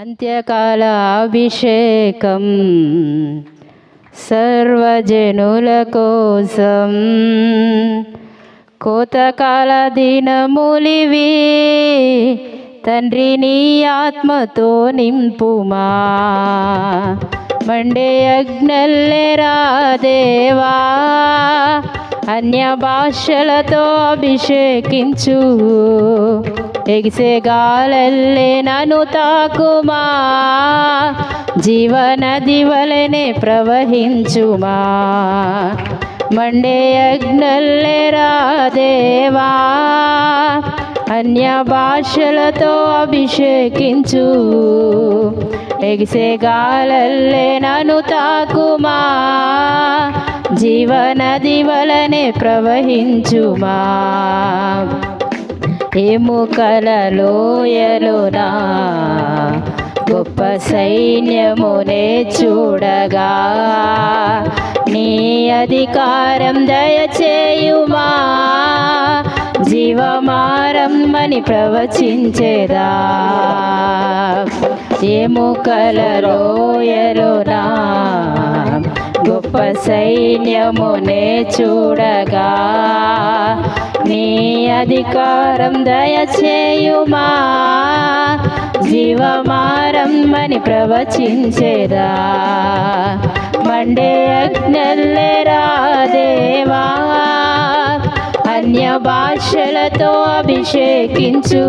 అంత్యకాల అభిషేకం సర్వజనుల కోసం కోతకాల దినములివి తండ్రి నీ ఆత్మతో నింపుమా. మండే అగ్నల్లెరా దేవా అన్య భాషలతో అభిషేకించు. ఎగిసే గాలల్లే నన్ను తాకుమా జీవన దివలనే ప్రవహించుమా మండే అగ్నల్లే రాదేవా అన్య భాషలతో అభిషేకించు ఎగిసే గాలల్లే నన్ను తాకుమా జీవనది వలనే ప్రవహించుమా ఎముకల లోయలునా? గొప్ప సైన్యమునే చూడగా. నీ అధికారం దయచేయుమా? జీవమారమ్మని ప్రవచించేదా? ఎముకల లోయలునా? గొప్ప సైన్యమునే చూడగా నీ అధికారం దయచేయుమా. జీవమారమ్మని ప్రవచించేదా. మండే అగ్నల్లెరా దేవా. అన్య భాషలతో అభిషేకించు.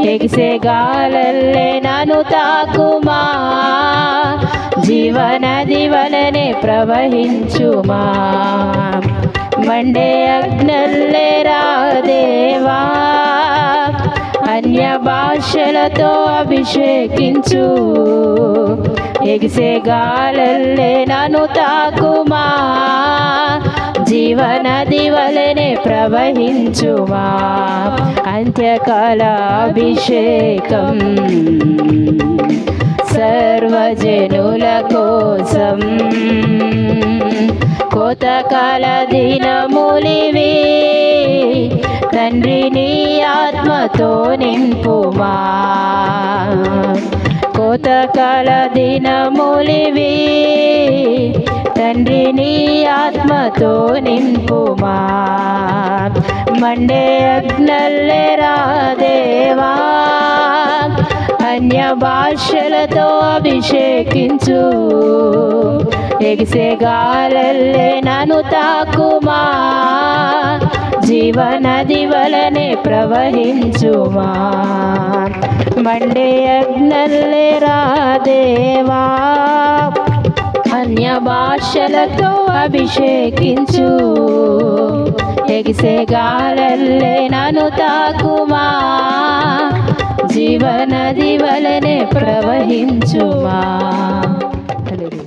ఎగిసే గాలల్లే నను తా జీవనది వలనే ప్రవహించుమా. మండే అగ్నల్లే రాదేవా అన్య భాషలతో అభిషేకించు. ఎగిసే గాలల్లే నన్ను తాకుమా. జీవనది వలనే ప్రవహించుమా. అంత్యకాల సర్వజనుల కోసం కోతకాల దినములివి తండ్రి నీ ఆత్మతో నింపుమా కోతకాల దినములివి తండ్రి నీ ఆత్మతో నింపుమా మండే అగ్నల్లెరా దేవా అన్య భాషలతో అభిషేకించు. ఎగిసే గాలల్లే నన్ను తాకుమా. జీవనది వలనే ప్రవహించుమా. మండే అగ్నల్లే రాదేవా. అన్య భాషలతో అభిషేకించు. ఎగిసే గాలల్లే నన్ను తాకుమా. జీవనది వలనే ప్రవహించుమా. హల్లెలూయా.